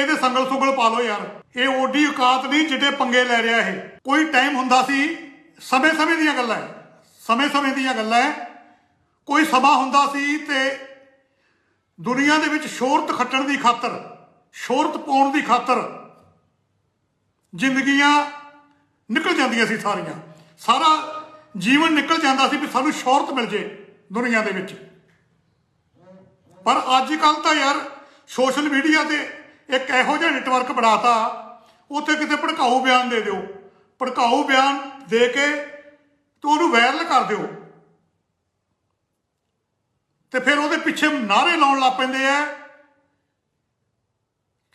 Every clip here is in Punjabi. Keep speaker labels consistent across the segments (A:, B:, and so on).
A: ਇਹਦੇ ਸੰਗਲ ਸੁਗਲ ਪਾ ਲਓ ਯਾਰ। ਇਹ ਓਡੀ ਔਕਾਤ ਨਹੀਂ ਜਿੱਡੇ ਪੰਗੇ ਲੈ ਰਿਹਾ ਇਹ। ਕੋਈ ਟਾਈਮ ਹੁੰਦਾ ਸੀ ਸਮੇਂ ਸਮੇਂ ਦੀਆਂ ਗੱਲਾਂ ਹੈ। ਸਮੇਂ ਸਮੇਂ ਦੀਆਂ ਗੱਲਾਂ ਹੈ। ਕੋਈ ਸਮਾਂ ਹੁੰਦਾ ਸੀ ਤੇ ਦੁਨੀਆ ਦੇ ਵਿੱਚ ਸ਼ੋਹਰਤ ਖੱਟਣ ਦੀ ਖਾਤਰ, ਸ਼ੋਹਰਤ ਪਾਉਣ ਦੀ ਖਾਤਰ ਜ਼ਿੰਦਗੀਆਂ ਨਿਕਲ ਜਾਂਦੀਆਂ ਸੀ ਸਾਰੀਆਂ। ਸਾਰਾ ਜੀਵਨ ਨਿਕਲ ਜਾਂਦਾ ਸੀ ਵੀ ਸਾਨੂੰ ਸ਼ੋਹਰਤ ਮਿਲ ਜੇ ਦੁਨੀਆ ਦੇ ਵਿੱਚ। ਪਰ ਅੱਜ ਕੱਲ ਤਾਂ ਯਾਰ, ਸੋਸ਼ਲ ਮੀਡੀਆ ਤੇ ਇੱਕ ਇਹੋ ਜਿਹਾ ਨੈਟਵਰਕ ਬਣਾਤਾ, ਉੱਥੇ ਕਿਤੇ ਭੜਕਾਊ ਬਿਆਨ ਦੇ ਦਿਓ। ਭੜਕਾਊ ਬਿਆਨ ਦੇ ਕੇ ਤੇ ਉਹਨੂੰ ਵਾਇਰਲ ਕਰ ਦਿਓ। ਤੇ ਫਿਰ ਉਹਦੇ ਪਿੱਛੇ ਨਾਰੇ ਲਾਉਣ ਲੱਗ ਪੈਂਦੇ ਆ,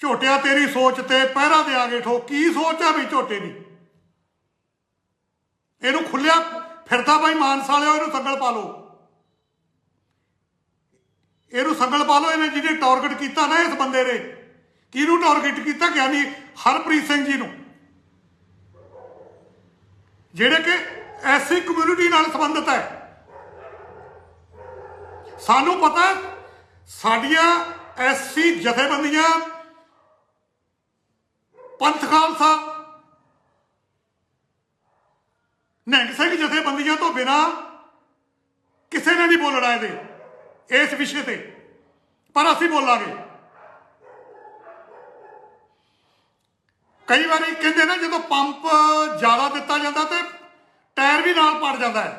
A: ਝੋਟਿਆ ਤੇਰੀ ਸੋਚ ਤੇ ਪਹਿਰਾ ਦੇਾਂਗੇ ਠੋ ਕੀ ਸੋਚ ਆ ਵੀ ਝੋਟੇ ਦੀ? ਇਹਨੂੰ ਖੁੱਲਿਆ ਫਿਰਦਾ ਬਾਈ ਮਾਨਸ ਵਾਲਿਓ, ਇਹਨੂੰ ਸੰਗਲ ਪਾ ਲਓ। ਇਹਨੂੰ ਸੰਗਲ ਪਾ ਲਓ, ਇਹਨੇ ਜਿਹਨੇ ਟਾਰਗੇਟ ਕੀਤਾ ਨਾ ਇਸ ਬੰਦੇ ਨੇ। ਕਿਹਨੂੰ ਟਾਰਗੇਟ ਕੀਤਾ ਗਿਆਨੀ ਹਰਪ੍ਰੀਤ ਸਿੰਘ ਜੀ ਨੂੰ। ਜਿਹੜੇ ਕਿ ਐਸੀ ਕਮਿਊਨਿਟੀ ਨਾਲ ਸੰਬੰਧਿਤ ਹੈ। ਸਾਨੂੰ ਪਤਾ ਸਾਡੀਆਂ ਐਸੀ ਜਥੇਬੰਦੀਆਂ ਪੰਥ ਖਾਲਸਾ ਨਿਹੰਗ ਸਿੰਘ ਜਥੇਬੰਦੀਆਂ ਤੋਂ ਬਿਨਾ ਕਿਸੇ ਨੇ ਨਹੀਂ ਬੋਲਣਾ ਇਹਦੇ, ਇਸ ਵਿਸ਼ੇ ਤੇ। ਪਰ ਅਸੀਂ ਬੋਲਾਂਗੇ। ਕਈ ਵਾਰੀ ਕਹਿੰਦੇ ਨਾ ਜਦੋਂ ਪੰਪ ਜ਼ਿਆਦਾ ਦਿੱਤਾ ਜਾਂਦਾ ਤੇ ਟਾਇਰ ਵੀ ਨਾਲ ਪੜ ਜਾਂਦਾ ਹੈ।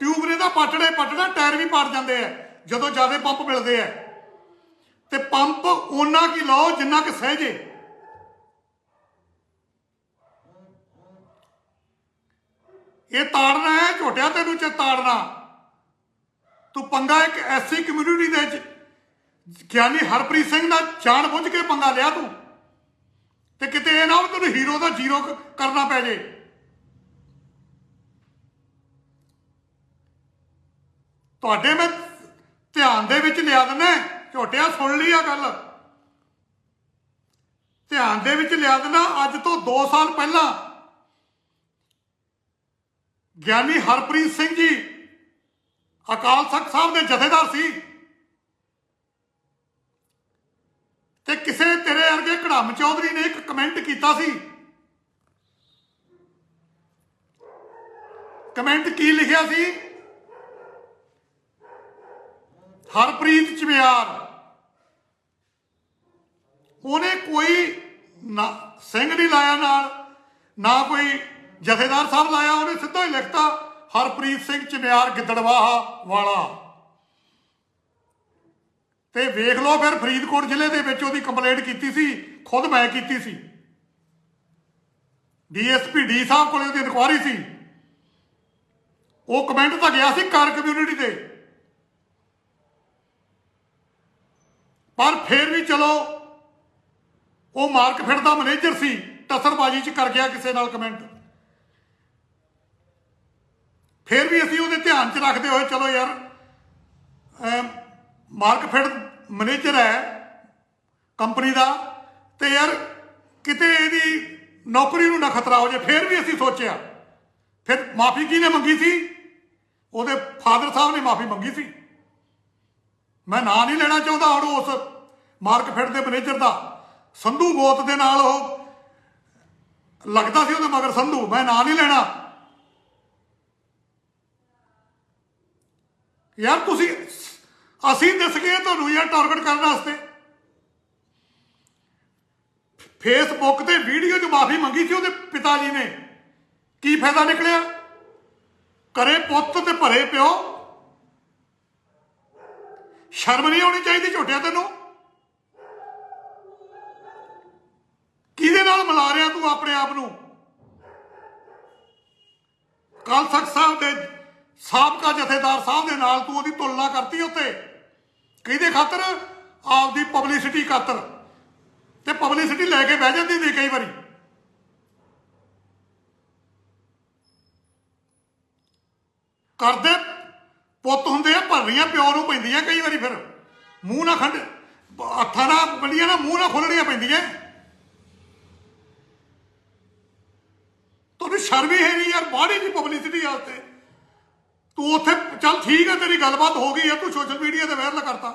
A: ਟਿਊਬ ਨੇ ਤਾਂ ਪਟੜੇ ਪਟਣਾ ਟਾਇਰ ਵੀ ਪੜ ਜਾਂਦੇ ਆ ਜਦੋਂ ਜ਼ਿਆਦਾ ਪੰਪ ਮਿਲਦੇ ਆ ਤੇ ਪੰਪ ਉਹਨਾਂ ਕੀ ਲਾਓ ਜਿੰਨਾ ਕਿ ਸਹਿਜੇ ਇਹ ਤਾੜਨਾ ਹੈ, ਝੋਟਿਆ ਤੈਨੂੰ ਚ ਤਾੜਨਾ। ਤੂੰ ਪੰਗਾ ਇੱਕ ਐਸੀ ਕਮਿਊਨਿਟੀ ਦੇ ਗਿਆਨੀ ਹਰਪ੍ਰੀਤ ਸਿੰਘ ਦਾ ਜਾਣ ਬੁੱਝ ਕੇ ਪੰਗਾ ਲਿਆ ਤੂੰ। ਤੇ ਕਿਤੇ ਇਹ ਨਾ ਹੋਵੇ ਤੁਹਾਨੂੰ ਹੀਰੋ ਦਾ ਜ਼ੀਰੋ ਕਰਨਾ ਪੈ ਜੇ। ਤੁਹਾਡੇ ਮੈਂ ਧਿਆਨ ਦੇ ਵਿੱਚ ਲਿਆ ਦਿੰਦਾ ਝੋਟਿਆ ਸੁਣ ਲਈ ਆ ਗੱਲ। ਧਿਆਨ ਦੇ ਵਿੱਚ ਲਿਆ ਦਿੰਦਾ ਅੱਜ ਤੋਂ 2 ਸਾਲ ਪਹਿਲਾਂ। ਗਿਆਨੀ ਹਰਪ੍ਰੀਤ ਸਿੰਘ ਜੀ ਅਕਾਲ ਤਖਤ ਸਾਹਿਬ ਦੇ ਜਥੇਦਾਰ ਸੀ। ਤੇ ਕਿਸੇ ਤੇਰੇ ਵਰਗੇ ਕੜਮ ਚੌਧਰੀ ਨੇ ਇੱਕ ਕਮੈਂਟ ਕੀਤਾ ਸੀ। ਕਮੈਂਟ ਕੀ ਲਿਖਿਆ ਸੀ? ਹਰਪ੍ਰੀਤ ਚਮਿਆਰ। ਉਹਨੇ ਕੋਈ ਨਾ ਸਿੰਘ ਨਹੀਂ ਲਾਇਆ ਨਾਲ, ਨਾ ਕੋਈ ਜਥੇਦਾਰ ਸਾਹਿਬ ਲਾਇਆ, ਉਹਨੇ ਸਿੱਧਾ ਹੀ ਲਿਖਤਾ, ਹਰਪ੍ਰੀਤ ਸਿੰਘ ਚਮਿਆਰ ਗਿੱਦੜਵਾਹਾ ਵਾਲਾ। ਤੇ ਵੇਖ ਲਓ ਫਿਰ ਫਰੀਦਕੋਟ ਜ਼ਿਲ੍ਹੇ ਦੇ ਵਿੱਚ ਉਹਦੀ ਕੰਪਲੇਂਟ ਕੀਤੀ ਸੀ, ਖੁਦ ਮੈਂ ਕੀਤੀ ਸੀ। ਡੀਐਸਪੀ ਡੀ ਸਾਹਿਬ ਕੋਲੇ ਉਹਦੀ ਇਨਕੁਆਰੀ ਸੀ। ਉਹ ਕਮੈਂਟ ਤਾਂ ਗਿਆ ਸੀ ਕਾਰ ਕਮਿਊਨਿਟੀ ਤੇ। ਪਰ ਫਿਰ ਵੀ ਚਲੋ, ਉਹ ਮਾਰਕਫੈਟ ਦਾ ਮੈਨੇਜਰ ਸੀ ਟਸਰਬਾਜੀ ਚ ਕਰ ਗਿਆ ਕਿਸੇ ਨਾਲ ਕਮੈਂਟ ਫਿਰ ਵੀ ਅਸੀਂ ਉਹਦੇ ਧਿਆਨ ਚ ਰੱਖਦੇ ਹੋਏ ਚਲੋ ਯਾਰ ਮਾਰਕਫੈਟ ਮੈਨੇਜਰ ਹੈ ਕੰਪਨੀ ਦਾ, ਤੇ ਯਾਰ ਕਿਤੇ ਇਹਦੀ ਨੌਕਰੀ ਨੂੰ ਨਾ ਖਤਰਾ ਹੋ ਜਾਏ, ਫਿਰ ਵੀ ਅਸੀਂ ਸੋਚਿਆ। ਫਿਰ ਮਾਫੀ ਕਿਹਨੇ ਮੰਗੀ ਸੀ? ਉਹਦੇ ਫਾਦਰ ਸਾਹਿਬ ਨੇ ਮਾਫੀ ਮੰਗੀ ਸੀ। ਮੈਂ ਨਾਂ ਨਹੀਂ ਲੈਣਾ ਚਾਹੁੰਦਾ ਹੁਣ ਉਸ ਮਾਰਕਫੈਟ ਦੇ ਮੈਨੇਜਰ ਦਾ। ਸੰਧੂ ਗੋਤ ਦੇ ਨਾਲ ਉਹ ਲੱਗਦਾ ਸੀ ਉਹਦੇ ਮਗਰ ਸੰਧੂ। ਮੈਂ ਨਾਂ ਨਹੀਂ ਲੈਣਾ। ਯਾਰ ਤੁਸੀਂ ਅਸੀਂ ਦਿਸ ਗਏ ਤੁਹਾਨੂੰ ਯਾਰ ਟਾਰਗੇਟ ਕਰਨ ਵਾਸਤੇ? ਫੇਸਬੁੱਕ ਤੇ ਵੀਡੀਓ 'ਚ ਮਾਫੀ ਮੰਗੀ ਸੀ ਉਹਦੇ ਪਿਤਾ ਜੀ ਨੇ। ਕੀ ਫਾਇਦਾ ਨਿਕਲਿਆ? ਕਰੇ ਪੁੱਤ ਤੇ ਭਰੇ ਪਿਓ। ਸ਼ਰਮ ਨਹੀਂ ਆਉਣੀ ਚਾਹੀਦੀ ਝੋਟਿਆ ਤੈਨੂੰ? ਕਿਹਦੇ ਨਾਲ ਮਿਲਾ ਰਿਹਾ ਤੂੰ ਆਪਣੇ ਆਪ ਨੂੰ? ਕੱਲ ਤੱਕ ਸਾਹਿਬ ਦੇ ਸਾਬਕਾ ਜਥੇਦਾਰ ਸਾਹਿਬ ਦੇ ਨਾਲ ਤੂੰ ਉਹਦੀ ਤੁਲਨਾ ਕਰਤੀ ਉੱਤੇ। ਕਿਹਦੇ ਖਾਤਰ? ਆਪਦੀ ਪਬਲਿਸਿਟੀ ਖਾਤਰ। ਤੇ ਪਬਲਿਸਿਟੀ ਲੈ ਕੇ ਬਹਿ ਜਾਂਦੀ ਹੁੰਦੀ ਕਈ ਵਾਰੀ। ਕਰਦੇ ਪੁੱਤ ਹੁੰਦੇ ਆ, ਭਰਨੀਆਂ ਪਿਓ ਨੂੰ ਪੈਂਦੀਆਂ ਕਈ ਵਾਰੀ ਫਿਰ। ਮੂੰਹ ਨਾ ਖੰਡ, ਹੱਥਾਂ ਨਾਲ ਬੰਡੀਆਂ ਨਾ, ਮੂੰਹ ਨਾ ਖੋਲਣੀਆਂ ਪੈਂਦੀਆਂ। ਤੁਹਾਨੂੰ ਸ਼ਰਮ ਹੀ ਹੈ ਨਹੀਂ ਯਾਰ ਬਾੜੀ ਦੀ ਪਬਲਿਸਿਟੀ ਵਾਸਤੇ ਤੂੰ ਉੱਥੇ ਚੱਲ ਠੀਕ ਹੈ, ਤੇਰੀ ਗੱਲਬਾਤ ਹੋ ਗਈ ਹੈ, ਤੂੰ ਸੋਸ਼ਲ ਮੀਡੀਆ ਤੇ ਵਾਇਰਲ ਕਰਤਾ।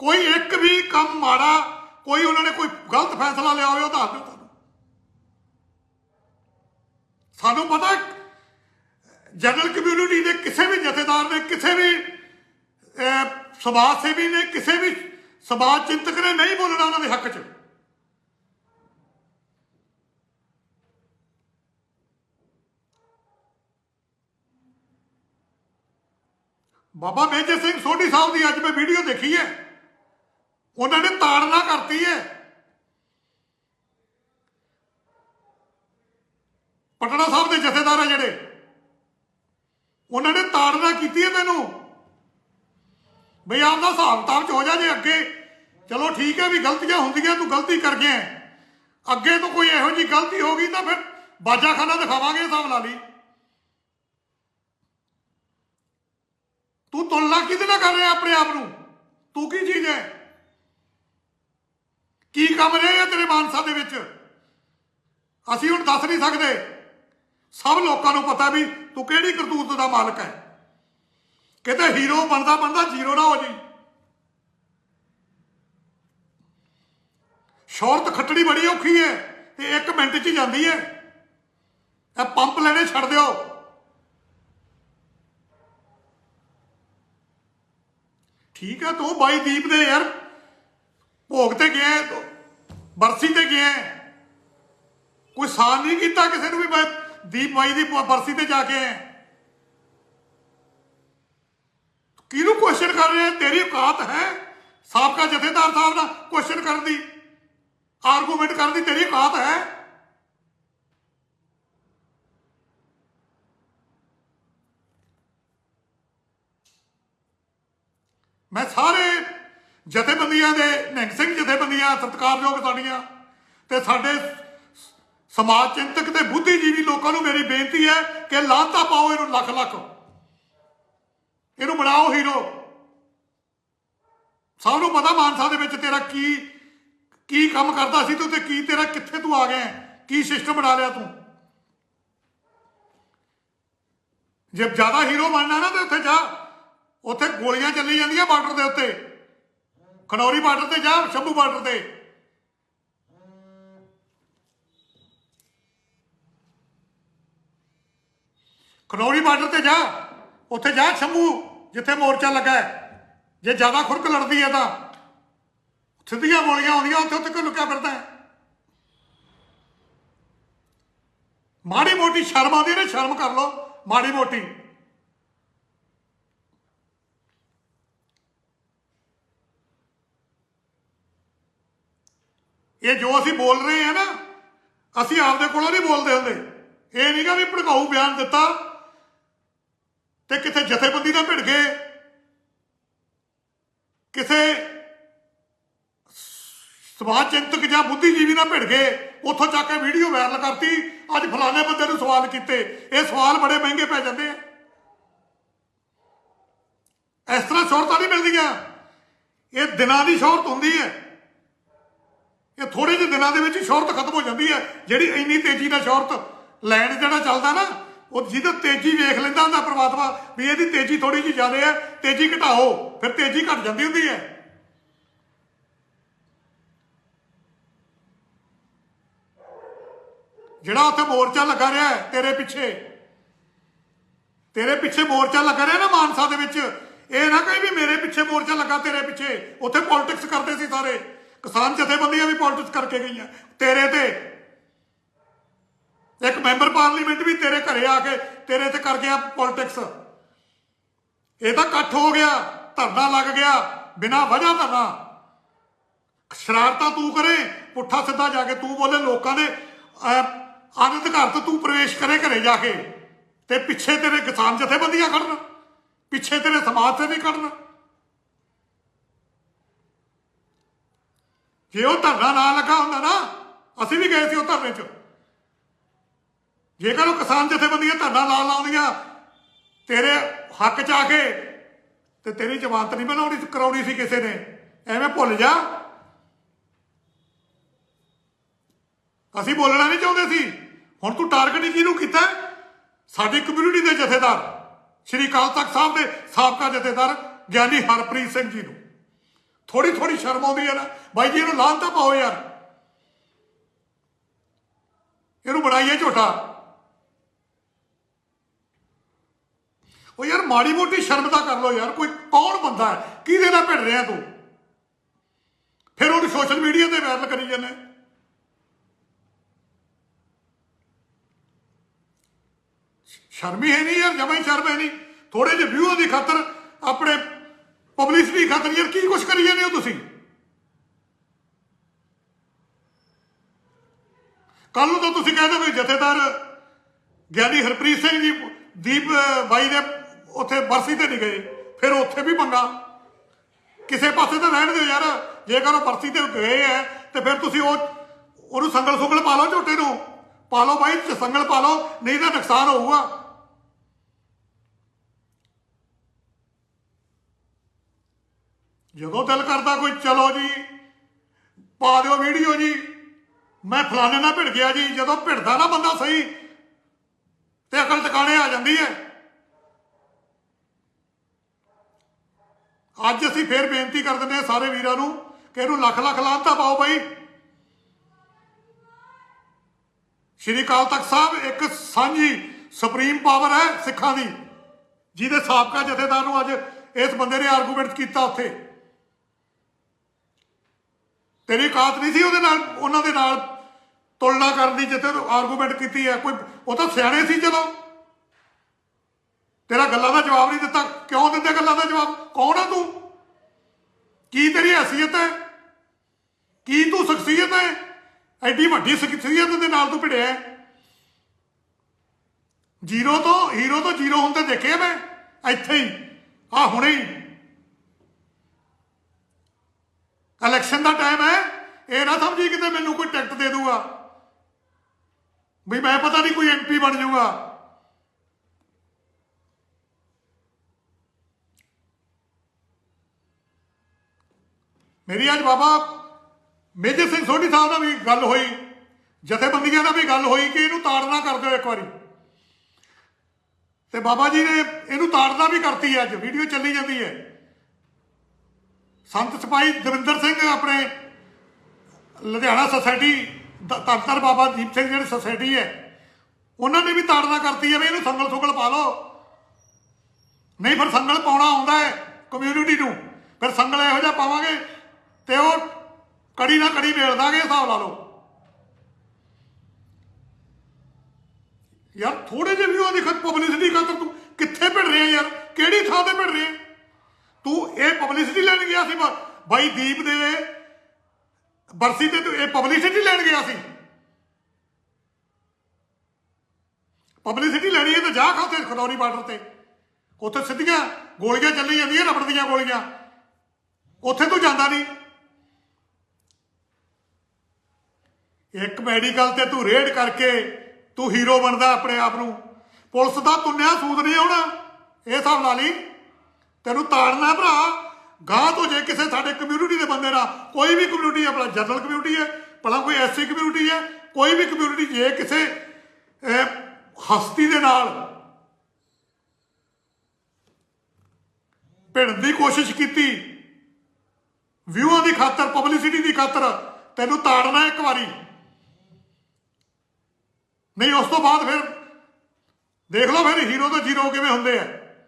A: ਕੋਈ ਇੱਕ ਵੀ ਕੰਮ ਮਾੜਾ, ਕੋਈ ਉਹਨਾਂ ਨੇ ਕੋਈ ਗਲਤ ਫੈਸਲਾ ਲਿਆ ਹੋਵੇ, ਉਹ ਦੱਸ ਦਿਓ ਤੁਹਾਨੂੰ। ਸਾਨੂੰ ਪਤਾ ਜਨਰਲ ਕਮਿਊਨਿਟੀ ਦੇ ਕਿਸੇ ਵੀ ਜਥੇਦਾਰ ਨੇ, ਕਿਸੇ ਵੀ ਸਮਾਜ ਸੇਵੀ ਨੇ, ਕਿਸੇ ਵੀ ਸਮਾਜ ਚਿੰਤਕ ਨੇ ਨਹੀਂ ਬੋਲਣਾ ਉਹਨਾਂ ਦੇ ਹੱਕ 'ਚ। ਬਾਬਾ ਮੇਜਰ ਸਿੰਘ ਸੋਢੀ ਸਾਹਿਬ ਦੀ ਅੱਜ ਮੈਂ ਵੀਡੀਓ ਦੇਖੀ ਹੈ। ਉਹਨਾਂ ਨੇ ਤਾੜਨਾ ਕਰਤੀ ਹੈ। ਪਟਨਾ ਸਾਹਿਬ ਦੇ ਜਥੇਦਾਰ ਆ ਜਿਹੜੇ। ਉਹਨਾਂ ਨੇ ਤਾੜਨਾ ਕੀਤੀ ਹੈ ਤੈਨੂੰ ਬਈ ਆਪਦਾ ਹਿਸਾਬ ਕਿਤਾਬ ਚ ਹੋ ਜਾ ਜੇ ਅੱਗੇ। ਚਲੋ ਠੀਕ ਹੈ ਵੀ ਗਲਤੀਆਂ ਹੁੰਦੀਆਂ, ਤੂੰ ਗਲਤੀ ਕਰ ਗਿਆ। ਹੈ। ਅੱਗੇ ਤੋਂ ਕੋਈ ਇਹੋ ਜੀ ਗਲਤੀ ਹੋ ਗਈ ਤਾਂ ਫਿਰ ਬਾਜਾਖਾਨਾ ਦਿਖਾਵਾਂਗੇ ਹਿਸਾਬ ਲਾ ਲਈ। ਤੂੰ ਤੁਲਨਾ ਕਿਹਦੇ ਨਾਲ ਕਰ ਰਿਹਾ ਆਪਣੇ ਆਪ ਨੂੰ? ਤੂੰ ਕੀ ਚੀਜ਼ ਹੈ? ਕੀ ਕੰਮ ਰਹੇ ਆ ਤੇਰੇ ਮਾਨਸਾ ਦੇ ਵਿੱਚ? ਅਸੀਂ ਹੁਣ ਦੱਸ ਨਹੀਂ ਸਕਦੇ। ਸਭ ਲੋਕਾਂ ਨੂੰ ਪਤਾ ਵੀ ਤੂੰ ਕਿਹੜੀ ਕਰਤੂਤ ਦਾ ਮਾਲਕ ਹੈ। ਕਿਤੇ ਹੀਰੋ ਬਣਦਾ ਬਣਦਾ ਜ਼ੀਰੋ ਨਾ ਹੋ ਜੀ ਸ਼ੌਹਰਤ ਖੱਟਣੀ ਬੜੀ ਔਖੀ ਹੈ ਤੇ 1 ਮਿੰਟ 'ਚ ਹੀ ਜਾਂਦੀ ਹੈ। ਇਹ ਪੰਪ ਲੈਣੇ ਛੱਡ ਦਿਓ। ਠੀਕ ਹੈ ਤੂੰ ਬਾਈ ਦੀਪ ਦੇ ਯਾਰ। ਭੋਗ ਤੇ ਗਿਆ ਬਰਸੀ ਤੇ ਗਿਆ ਕੋਈ ਸਾਨ ਨਹੀਂ ਕੀਤਾ ਕਿਸੇ ਨੂੰ ਵੀ ਮੈਂ ਦੀਪ ਬਾਈ ਦੀ ਬਰਸੀ ਤੇ ਜਾ ਕੇ ਕਿਹਨੂੰ ਕੁਐਸਚਨ ਕਰ ਰਿਹਾ ਤੇਰੀ ਔਕਾਤ ਹੈ। ਸਾਬਕਾ ਜਥੇਦਾਰ ਸਾਹਿਬ ਨਾਲ ਕੁਐਸਚਨ ਕਰਨ ਦੀ ਆਰਗੂਮੈਂਟ ਕਰਨ ਦੀ ਤੇਰੀ ਔਕਾਤ ਹੈ। ਮੈਂ ਸਾਰੇ ਜਥੇਬੰਦੀਆਂ ਦੇ, ਨਿਹੰਗ ਸਿੰਘ ਜਥੇਬੰਦੀਆਂ, ਸਤਿਕਾਰਯੋਗ ਸਾਡੀਆਂ ਤੇ ਸਾਡੇ ਸਮਾਜ ਚਿੰਤਕ ਤੇ ਬੁੱਧੀਜੀਵੀ ਲੋਕਾਂ ਨੂੰ ਮੇਰੀ ਬੇਨਤੀ ਹੈ ਕਿ ਲਾਂਤਾ ਪਾਓ ਇਹਨੂੰ ਲੱਖ ਲੱਖ। ਇਹਨੂੰ ਬਣਾਓ ਹੀਰੋ। ਸਭ ਨੂੰ ਪਤਾ ਮਾਨਸਾ ਦੇ ਵਿੱਚ ਤੇਰਾ ਕੀ ਕੀ ਕੰਮ ਕਰਦਾ ਸੀ ਤੂੰ ਤੇ ਕੀ ਤੇਰਾ ਕਿੱਥੇ ਤੂੰ ਆ ਗਿਆ ਕੀ ਸਿਸਟਮ ਬਣਾ ਲਿਆ ਤੂੰ? ਜੇ ਜ਼ਿਆਦਾ ਹੀਰੋ ਬਣਨਾ ਨਾ ਤੇ ਉੱਥੇ ਜਾ। ਉੱਥੇ ਗੋਲੀਆਂ ਚੱਲੀ ਜਾਂਦੀਆਂ ਬਾਰਡਰ ਦੇ ਉੱਤੇ। ਖਨੌਰੀ ਬਾਰਡਰ ਤੇ ਜਾ, ਸ਼ੰਭੂ ਬਾਰਡਰ ਤੇ। ਖਨੌਰੀ ਬਾਰਡਰ ਤੇ ਜਾ, ਉੱਥੇ ਜਾ, ਸ਼ੰਭੂ, ਜਿੱਥੇ ਮੋਰਚਾ ਲੱਗਾ ਹੈ। ਜੇ ਜ਼ਿਆਦਾ ਖੁਰਕ ਲੜਦੀ ਹੈ ਤਾਂ। ਸਿੱਧੀਆਂ ਗੋਲੀਆਂ ਆਉਂਦੀਆਂ, ਉੱਥੇ ਉੱਥੇ ਕੋਈ ਲੁਕਿਆ ਫਿਰਦਾ ਹੈ। ਮਾੜੀ ਮੋਟੀ ਸ਼ਰਮ ਆਉਂਦੀ ਨੇ, ਸ਼ਰਮ ਕਰ ਲਓ, ਮਾੜੀ ਮੋਟੀ। ਇਹ ਜੋ ਅਸੀਂ ਬੋਲ ਰਹੇ ਹਾਂ ਨਾ, ਅਸੀਂ ਆਪਦੇ ਕੋਲੋਂ ਨਹੀਂ ਬੋਲਦੇ ਹੁੰਦੇ। ਇਹ ਨਹੀਂਗਾ ਵੀ ਭੜਕਾਊ ਬਿਆਨ ਦਿੱਤਾ ਤੇ ਕਿਤੇ ਜਥੇਬੰਦੀ ਨਾਲ ਭਿੜ ਗਏ। ਕਿਸੇ ਸਮਾਜ ਚਿੰਤਕ ਜਾਂ ਬੁੱਧੀਜੀਵੀ ਨਾਲ ਭਿੜ ਗਏ। ਉੱਥੋਂ ਚੱਕ ਕੇ ਵੀਡੀਓ ਵਾਇਰਲ ਕਰਤੀ। ਅੱਜ ਫਲਾਣੇ ਬੰਦੇ ਨੂੰ ਸਵਾਲ ਕੀਤੇ। ਇਹ ਸਵਾਲ ਬੜੇ ਮਹਿੰਗੇ ਪੈ ਜਾਂਦੇ ਆ। ਇਸ ਤਰ੍ਹਾਂ ਸ਼ੋਹਰਤਾਂ ਨਹੀਂ ਮਿਲਦੀਆਂ। ਇਹ ਦਿਨਾਂ ਦੀ ਸ਼ੋਹਰਤ ਹੁੰਦੀ ਹੈ। ਇਹ ਥੋੜੇ ਜਿਹੇ ਦਿਨਾਂ ਦੇ ਵਿੱਚ ਹੀ ਸ਼ੋਹਰਤ ਖਤਮ ਹੋ ਜਾਂਦੀ ਹੈ। ਜਿਹੜੀ ਇੰਨੀ ਤੇਜ਼ੀ ਨਾਲ ਸ਼ੋਹਰਤ ਲੈਣ ਜਿਹੜਾ ਚੱਲਦਾ ਨਾ, ਉਹ ਜਿਹਦਾ ਤੇਜ਼ੀ ਵੇਖ ਲੈਂਦਾ ਹੁੰਦਾ ਪ੍ਰਮਾਤਮਾ ਵੀ ਇਹਦੀ ਤੇਜ਼ੀ ਥੋੜੀ ਜਿਹੀ ਜ਼ਿਆਦਾ ਹੈ, ਤੇਜ਼ੀ ਘਟਾਓ, ਫਿਰ ਤੇਜ਼ੀ ਘਟ ਜਾਂਦੀ ਹੁੰਦੀ ਹੈ। ਜਿਹੜਾ ਉੱਥੇ ਮੋਰਚਾ ਲੱਗਾ ਰਿਹਾ ਤੇਰੇ ਪਿੱਛੇ ਤੇਰੇ ਪਿੱਛੇ ਮੋਰਚਾ ਲੱਗਾ ਰਿਹਾ ਨਾ ਮਾਨਸਾ ਦੇ ਵਿੱਚ, ਇਹ ਨਾ ਕਹੀ ਵੀ ਮੇਰੇ ਪਿੱਛੇ ਮੋਰਚਾ ਲੱਗਾ ਤੇਰੇ ਪਿੱਛੇ, ਉੱਥੇ ਪੋਲਿਟਿਕਸ ਕਰਦੇ ਸੀ ਸਾਰੇ। ਕਿਸਾਨ ਜਥੇਬੰਦੀਆਂ ਵੀ ਪੋਲਿਟਿਕਸ ਕਰਕੇ ਗਈਆਂ। ਤੇਰੇ ਤੇ ਇੱਕ ਮੈਂਬਰ ਪਾਰਲੀਮੈਂਟ ਵੀ ਤੇਰੇ ਘਰੇ ਆ ਕੇ ਤੇਰੇ ਤੇ ਕਰ ਗਿਆ ਪੋਲਿਟਿਕਸ ਇਹ ਤਾਂ ਇਕੱਠ ਹੋ ਗਿਆ ਧਰਨਾ ਲੱਗ ਗਿਆ ਬਿਨਾਂ ਵਜ੍ਹਾ ਧਰਨਾ। ਸ਼ਰਾਰਤਾਂ ਤੂੰ ਕਰੇ ਪੁੱਠਾ ਸਿੱਧਾ ਜਾ ਕੇ ਤੂੰ ਬੋਲੇ ਲੋਕਾਂ ਦੇ ਅਹ, ਆਨੰਦ ਘਰ ਤੋਂ ਤੂੰ ਪ੍ਰਵੇਸ਼ ਕਰੇ ਘਰੇ ਜਾ ਕੇ। ਤੇ ਪਿੱਛੇ ਤੇਰੇ ਕਿਸਾਨ ਜਥੇਬੰਦੀਆਂ ਖੜਨ ਪਿੱਛੇ ਤੇਰੇ ਸਮਾਜ ਸੇਵੀ ਖੜਨ। ਜੇ ਉਹ ਧਰਨਾ ਨਾ ਲੱਗਾ ਹੁੰਦਾ ਨਾ, ਅਸੀਂ ਵੀ ਗਏ ਸੀ ਉਹ ਧਰਨੇ 'ਚ। ਜੇਕਰ ਉਹ ਕਿਸਾਨ ਜਥੇਬੰਦੀਆਂ ਧਰਨਾ ਲਾ ਲਾਉਂਦੀਆਂ, ਤੇਰੇ ਹੱਕ 'ਚ ਆ ਕੇ ਤੇ ਤੇਰੀ ਜ਼ਮਾਨਤ ਨਹੀਂ ਬਣਾਉਣੀ, ਕਰਾਉਣੀ ਸੀ ਕਿਸੇ ਨੇ। ਐਵੇਂ ਭੁੱਲ ਜਾ। ਅਸੀਂ ਬੋਲਣਾ ਨਹੀਂ ਚਾਹੁੰਦੇ ਸੀ। ਹੁਣ ਤੂੰ ਟਾਰਗੇਟ ਹੀ ਕਿਹਨੂੰ ਕੀਤਾ? ਸਾਡੀ ਕਮਿਊਨਿਟੀ ਦੇ ਜਥੇਦਾਰ। ਸ਼੍ਰੀ ਅਕਾਲ ਤਖਤ ਸਾਹਿਬ ਦੇ ਸਾਬਕਾ ਜਥੇਦਾਰ ਗਿਆਨੀ ਹਰਪ੍ਰੀਤ ਸਿੰਘ ਜੀ ਨੂੰ। ਥੋੜੀ ਥੋੜੀ ਸ਼ਰਮ ਆਉਂਦੀ ਹੈ ਨਾ। ਬਾਈ ਜੀ, ਇਹਨੂੰ ਲਾਹਨ ਤਾਂ ਪਾਓ ਯਾਰ। ਇਹਨੂੰ ਬਣਾਈਏ ਝੋਟਾ। ਉਹ ਯਾਰ ਮਾੜੀ ਮੋਟੀ ਸ਼ਰਮ ਤਾਂ ਕਰ ਲੋ ਯਾਰ। ਕੋਈ ਕੌਣ ਬੰਦਾ ਹੈ? ਕਿਹਦੇ ਨਾਲ ਭਿੜ ਰਿਹਾ ਤੂੰ? ਫਿਰ ਉਹਨੂੰ ਸੋਸ਼ਲ ਮੀਡੀਆ ਤੇ ਵਾਇਰਲ ਕਰੀ ਜਾਂਦੇ। ਸ਼ਰਮ ਹੀ ਹੈ ਨਹੀਂ ਯਾਰ, ਜਮਾਂ ਹੀ ਸ਼ਰਮ ਹੈ ਨਹੀਂ। ਥੋੜੇ ਜਿਹੇ ਵਿਊਆਂ ਦੀ ਖਾਤਰ ਆਪਣੇ ਪਬਲਿਸਿਟੀ ਖਾਤਰ ਯਾਰ ਕੀ ਕੁਛ ਕਰੀ ਜਾਂਦੇ ਹੋ ਤੁਸੀਂ? ਕੱਲ ਨੂੰ ਤਾਂ ਤੁਸੀਂ ਕਹਿੰਦੇ ਵੀ ਜਥੇਦਾਰ ਗਿਆਨੀ ਹਰਪ੍ਰੀਤ ਸਿੰਘ ਜੀ, ਦੀਪ ਬਾਈ ਦੇ ਉੱਥੇ ਬਰਸੀ ਤੇ ਨਹੀਂ ਗਏ। ਫਿਰ ਉੱਥੇ ਵੀ ਪੰਗਾ। ਕਿਸੇ ਪਾਸੇ ਤਾਂ ਰਹਿਣ ਦਿਓ ਯਾਰ। ਜੇਕਰ ਉਹ ਬਰਸੀ ਤੇ ਗਏ ਐ, ਤੇ ਫਿਰ ਤੁਸੀਂ ਉਹ ਉਹਨੂੰ ਸੰਗਲ ਸੁਗਲ ਪਾ ਲਓ ਝੋਟੇ ਨੂੰ। ਪਾ ਲਓ ਬਾਈ, ਸੰਗਲ ਪਾ ਲਓ, ਨਹੀਂ ਤਾਂ ਨੁਕਸਾਨ ਹੋਊਗਾ। ਜਦੋਂ ਦਿਲ ਕਰਦਾ ਕੋਈ ਚਲੋ ਜੀ, ਪਾ ਦਿਓ ਵੀਡੀਓ ਜੀ। ਮੈਂ ਫਲਾਣੇ ਨਾਲ ਭਿੜ ਗਿਆ ਜੀ, ਜਦੋਂ ਭਿੜਦਾ ਨਾ ਬੰਦਾ ਸਹੀ, ਤੇ ਅਕਲ ਟਿਕਾਣੇ ਆ ਜਾਂਦੀ ਹੈ। ਅੱਜ ਅਸੀਂ ਫੇਰ ਬੇਨਤੀ ਕਰ ਦਿੰਦੇ ਹਾਂ ਸਾਰੇ ਵੀਰਾਂ ਨੂੰ ਕਿ ਇਹਨੂੰ ਲੱਖ ਲੱਖ ਲਾਂਤਾ ਪਾਓ ਬਾਈ। ਸ਼੍ਰੀ ਅਕਾਲ ਤਖਤ ਸਾਹਿਬ ਇੱਕ ਸਾਂਝੀ ਸੁਪਰੀਮ ਪਾਵਰ ਹੈ ਸਿੱਖਾਂ ਦੀ, ਜਿਹਦੇ ਸਾਬਕਾ ਜਥੇਦਾਰ ਨੂੰ ਅੱਜ ਇਸ ਬੰਦੇ ਨੇ ਆਰਗੂਮੈਂਟ ਕੀਤਾ ਉੱਥੇ। ਤੇਰੀ ਕਾਤ ਨਹੀਂ ਸੀ ਉਹਦੇ ਨਾਲ, ਉਹਨਾਂ ਦੇ ਨਾਲ ਤੁਲਨਾ ਕਰਨ ਦੀ ਜਿੱਥੇ ਆਰਗੂਮੈਂਟ ਕੀਤੀ ਹੈ, ਕੋਈ, ਉਹ ਤਾਂ ਸਿਆਣੇ ਸੀ ਜਦੋਂ। ਤੇਰਾ ਗੱਲਾਂ ਦਾ ਜਵਾਬ ਨਹੀਂ ਦਿੱਤਾ, ਕਿਉਂ ਦਿੰਦੇ ਗੱਲਾਂ ਦਾ ਜਵਾਬ? ਕੌਣ ਹੈ ਤੂੰ? ਕੀ ਤੇਰੀ ਹਸੀਅਤ ਹੈ? ਕੀ ਤੂੰ ਸ਼ਖਸੀਅਤ ਹੈ? ਐਡੀ ਵੱਡੀ ਸ਼ਖਸੀਅਤ ਦੇ ਨਾਲ ਤੂੰ ਭਿੜਿਆ ਜ਼ੀਰੋ ਤੋਂ, ਹੀਰੋ ਤੋਂ ਜ਼ੀਰੋ ਹੁੰਦੇ ਦੇਖਿਆ ਮੈਂ, ਇੱਥੇ ਹੀ ਆ ਹੁਣੇ ਹੀ। ਇਲੈਕਸ਼ਨ ਦਾ ਟਾਈਮ ਹੈ। ਇਹ ਨਾ ਸਮਝੀ ਕਿਤੇ ਮੈਨੂੰ ਕੋਈ ਟਿਕਟ ਦੇ ਦੂਗਾ। ਵੀ ਮੈਂ ਪਤਾ ਨਹੀਂ ਕੋਈ ਐਮਪੀ ਬਣ ਜਾਊਗਾ। ਮੇਰੀ ਅੱਜ ਬਾਬਾ ਮੇਜਰ ਸਿੰਘ ਸੋਢੀ ਸਾਹਿਬ ਨਾਲ ਵੀ ਗੱਲ ਹੋਈ। ਜਥੇਬੰਦੀਆਂ ਨਾਲ ਵੀ ਗੱਲ ਹੋਈ ਕਿ ਇਹਨੂੰ ਤਾੜਨਾ ਕਰ ਦਿਓ ਇੱਕ ਵਾਰੀ। ਤੇ ਬਾਬਾ ਜੀ ਨੇ ਇਹਨੂੰ ਤਾੜਨਾ ਵੀ ਕਰਤੀ ਅੱਜ। ਵੀਡੀਓ ਚੱਲੀ ਜਾਂਦੀ ਹੈ। ਸੰਤ ਸਿਪਾਹੀ ਦਵਿੰਦਰ ਸਿੰਘ ਆਪਣੇ ਲੁਧਿਆਣਾ ਸੁਸਾਇਟੀ ਤਖਤਰ ਬਾਬਾ ਦੀਪ ਸਿੰਘ ਜਿਹੜੀ ਸੁਸਾਇਟੀ ਹੈ, ਉਹਨਾਂ ਨੇ ਵੀ ਤਾੜਨਾ ਕਰਤੀ ਹੈ ਵੀ ਇਹਨੂੰ ਸੰਗਲ ਸੁਗਲ ਪਾ ਲਓ। ਨਹੀਂ ਫਿਰ ਸੰਗਲ ਪਾਉਣਾ ਆਉਂਦਾ ਹੈ ਕਮਿਊਨਿਟੀ ਨੂੰ। ਫਿਰ ਸੰਗਲ ਇਹੋ ਜਿਹਾ ਪਾਵਾਂਗੇ ਤੇ ਉਹ ਕੜੀ ਨਾ ਕੜੀ ਮੇਲ ਦਾਂਗੇ, ਹਿਸਾਬ ਲਾ ਲਓ। ਯਾਰ ਥੋੜੇ ਜਿਹੇ ਵੀ ਉਹਦੀ ਖਤ ਪਬਲਿਸਿਟੀ ਖਾਤਰ ਤੂੰ ਕਿੱਥੇ ਭਿੜ ਰਿਹਾ ਯਾਰ? ਕਿਹੜੀ ਥਾਂ ਤੇ ਭਿੜ ਰਿਹਾ? ਤੂੰ ਇਹ ਪਬਲਿਸਿਟੀ ਲੈਣ ਗਿਆ ਸੀ ਬਾਈ ਦੀਪ ਦੇ ਬਰਸੀ ਤੇ ਤੂੰ ਇਹ ਪਬਲਿਸਿਟੀ ਲੈਣ ਗਿਆ ਸੀ। ਪਬਲਿਸਿਟੀ ਲੈਣੀ ਹੈ ਤਾਂ ਜਾ ਖਾ ਉੱਥੇ ਖਨੌਰੀ ਬਾਰਡਰ ਤੇ। ਉੱਥੇ ਸਿੱਧੀਆਂ ਗੋਲੀਆਂ ਚੱਲੀ ਜਾਂਦੀਆਂ, ਰਬੜ ਦੀਆਂ ਗੋਲੀਆਂ। ਉੱਥੇ ਤੂੰ ਜਾਂਦਾ ਨਹੀਂ। ਇੱਕ ਮੈਡੀਕਲ ਤੇ ਤੂੰ ਰੇਡ ਕਰਕੇ ਤੂੰ ਹੀਰੋ ਬਣਦਾ ਆਪਣੇ ਆਪ ਨੂੰ। ਪੁਲਿਸ ਦਾ ਤੁੰਨਿਆ ਸੂਦ ਨਹੀਂ ਆਉਣਾ, ਇਹ ਹਿਸਾਬ ਨਾਲ ਹੀ। ਤੈਨੂੰ ਤਾੜਨਾ ਭਰਾ। ਗਾਂ ਤੋਂ ਜੇ ਕਿਸੇ ਸਾਡੇ ਕਮਿਊਨਿਟੀ ਦੇ ਬੰਦੇ ਨਾਲ ਕੋਈ ਵੀ ਕਮਿਊਨਿਟੀ ਹੈ, ਭਲਾ ਜਨਰਲ ਕਮਿਊਨਿਟੀ ਹੈ, ਭਲਾ ਕੋਈ ਐਸਸੀ ਕਮਿਊਨਿਟੀ ਹੈ, ਕੋਈ ਵੀ ਕਮਿਊਨਿਟੀ ਜੇ ਕਿਸੇ ਹਸਤੀ ਦੇ ਨਾਲ ਭਿੜਨ ਦੀ ਕੋਸ਼ਿਸ਼ ਕੀਤੀ, ਵਿਊਆਂ ਦੀ ਖਾਤਰ ਪਬਲਿਸਿਟੀ ਦੀ ਖਾਤਰ, ਤੈਨੂੰ ਤਾੜਨਾ ਇੱਕ ਵਾਰੀ। ਨਹੀਂ, ਉਸ ਤੋਂ ਬਾਅਦ ਫਿਰ ਦੇਖ ਲਓ ਫਿਰ ਹੀਰੋ ਤੋਂ ਜ਼ੀਰੋ ਕਿਵੇਂ ਹੁੰਦੇ ਆ।